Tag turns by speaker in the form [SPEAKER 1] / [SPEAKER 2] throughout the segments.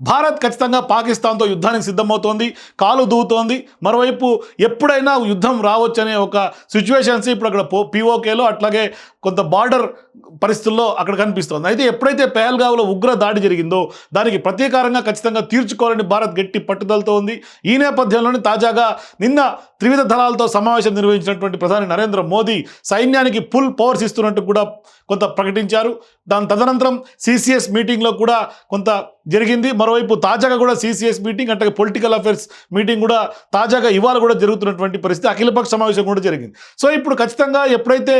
[SPEAKER 1] భారత్ ఖచ్చితంగా పాకిస్తాన్తో యుద్ధానికి సిద్ధమవుతోంది కాలు దూవుతోంది. మరోవైపు ఎప్పుడైనా యుద్ధం రావచ్చనే ఒక సిచ్యువేషన్స్ ఇప్పుడు అక్కడ పో పీఓకేలో అట్లాగే కొంత బార్డర్ పరిస్థితుల్లో అక్కడ కనిపిస్తోంది. అయితే ఎప్పుడైతే పెహల్గావ్లో ఉగ్ర దాడి జరిగిందో దానికి ప్రతీకారంగా ఖచ్చితంగా తీర్చుకోవాలని భారత్ గట్టి పట్టుదలతో ఉంది. ఈ నేపథ్యంలోనే తాజాగా నిన్న త్రివిధ దళాలతో సమావేశం నిర్వహించినటువంటి ప్రధాని నరేంద్ర మోదీ సైన్యానికి ఫుల్ పవర్స్ ఇస్తున్నట్టు కూడా కొంత ప్రకటించారు. దాని తదనంతరం సిసిఎస్ మీటింగ్లో కూడా కొంత జరిగింది. మరోవైపు తాజాగా కూడా సిసిఎస్ మీటింగ్ అంటే పొలిటికల్ అఫేర్స్ మీటింగ్ కూడా తాజాగా ఇవాళ కూడా జరుగుతున్నటువంటి పరిస్థితి అఖిలపక్ష సమావేశం కూడా జరిగింది. సో ఇప్పుడు ఖచ్చితంగా ఎప్పుడైతే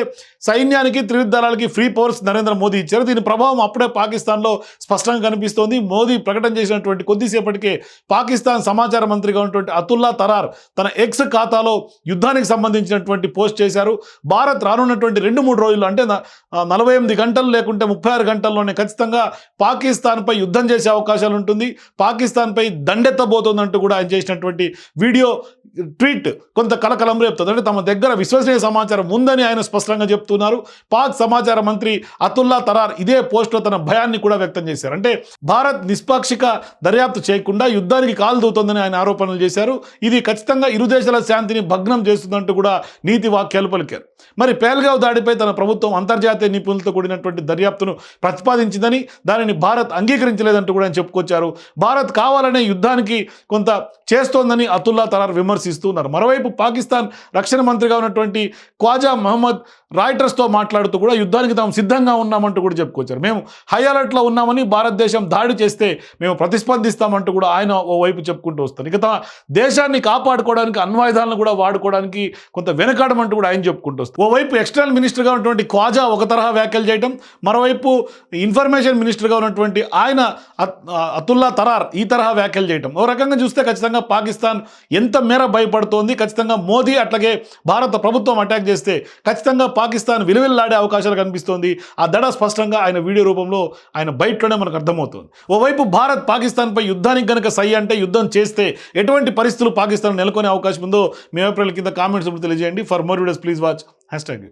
[SPEAKER 1] సైన్యానికి త్రివిధ దళాలకి ఫ్రీ పవర్స్ నరేంద్ర మోదీ ఇచ్చారో దీని ప్రభావం అప్పుడే పాకిస్తాన్లో స్పష్టంగా కనిపిస్తోంది. మోదీ ప్రకటన చేసినటువంటి కొద్దిసేపటికే పాకిస్తాన్ సమాచార మంత్రిగా ఉన్నటువంటి అతుల్లా తరార్ తన ఎక్స్ ఖాతాలో యుద్ధానికి సంబంధించినటువంటి పోస్ట్ చేశారు. భారత్ రానున్నటువంటి రెండు మూడు రోజులు అంటే నలభై ఎనిమిది గంటలు లేకుంటే ముప్పై ఆరు గంటల్లోనే ఖచ్చితంగా పాకిస్తాన్పై యుద్ధం చేసే అవకాశాలు ఉంటుంది. పాకిస్తాన్పై దండెత్తబోతోందంటూ కూడా ఆయన చేసినటువంటి వీడియో ట్వీట్ కొంత కలకలం రేపుతుంది అంటే తమ దగ్గర విశ్వసనీయ సమాచారం ఉందని ఆయన స్పష్టంగా చెప్తున్నారు. పాక్ సమాచార మంత్రి అతుల్లా తరార్ ఇదే పోస్ట్లో తన భయాన్ని కూడా వ్యక్తం చేశారు. అంటే భారత్ నిష్పాక్షిక దర్యాప్తు చేయకుండా యుద్ధానికి కాలుదూతోందని ఆయన ఆరోపణలు చేశారు. ఇది ఖచ్చితంగా ఇరు దేశాల శాంతిని భగ్నం చేస్తుందంటూ కూడా నీతి వాక్యాలు పలికారు. మరి పేల్గావ్ దాడిపై తన ప్రభుత్వం అంతర్జాతీయ నిపుణులతో కూడినటువంటి దర్యాప్తును ప్రతిపాదించిందని దానిని భారత్ అంగీకరించలేదంటూ కూడా ఆయన చెప్పుకొచ్చారు. భారత్ కావాలనే యుద్ధానికి కొంత చేస్తోందని అతుల్లా తరార్ విమర్శిస్తూ ఉన్నారు. మరోవైపు పాకిస్తాన్ రక్షణ మంత్రిగా ఉన్నటువంటి ఖ్వాజా మహమ్మద్ రాయిటర్స్తో మాట్లాడుతూ కూడా యుద్ధానికి తాము సిద్ధంగా ఉన్నామంటూ కూడా చెప్పుకొచ్చారు. మేము హై అలర్ట్లో ఉన్నామని భారతదేశం దాడి చేస్తే మేము ప్రతిస్పందిస్తామంటూ కూడా ఆయన ఓ వైపు చెప్పుకుంటూ వస్తారు. ఇక తమ దేశాన్ని కాపాడుకోవడానికి అన్వాయుధాలను కూడా వాడుకోవడానికి కొంత వెనకాడమంటూ కూడా ఆయన చెప్పుకుంటూ వస్తారు. ఓవైపు ఎక్స్టర్నల్ మినిస్టర్గా ఉన్నటువంటి ఖ్వాజా ఒక తరహా వ్యాఖ్యలు చేయడం మరోవైపు ఇన్ఫర్మేషన్ మినిస్టర్గా ఉన్నటువంటి ఆయన అతుల్లా తరార్ ఈ తరహా వ్యాఖ్యలు చేయడం ఓ రకంగా చూస్తే ఖచ్చితంగా పాకిస్తాన్ ఎంత మేర భయపడుతోంది. ఖచ్చితంగా మోదీ అట్లాగే భారత ప్రభుత్వం అటాక్ చేస్తే ఖచ్చితంగా పాకిస్తాన్ విలువెల్లాడే అవకాశాలు కనిపిస్తోంది. ఆ దడ స్పష్టంగా ఆయన వీడియో రూపంలో ఆయన బయటలోనే మనకు అర్థమవుతుంది. ఓవైపు భారత్ పాకిస్తాన్పై యుద్ధానికి కనుక సై అంటే యుద్ధం చేస్తే ఎటువంటి పరిస్థితులు పాకిస్తాన్ నెలకొనే అవకాశం ఉందో మీ ఏప్రిల్ కింద కామెంట్స్ తెలియజేయండి. For more videos please watch hashtag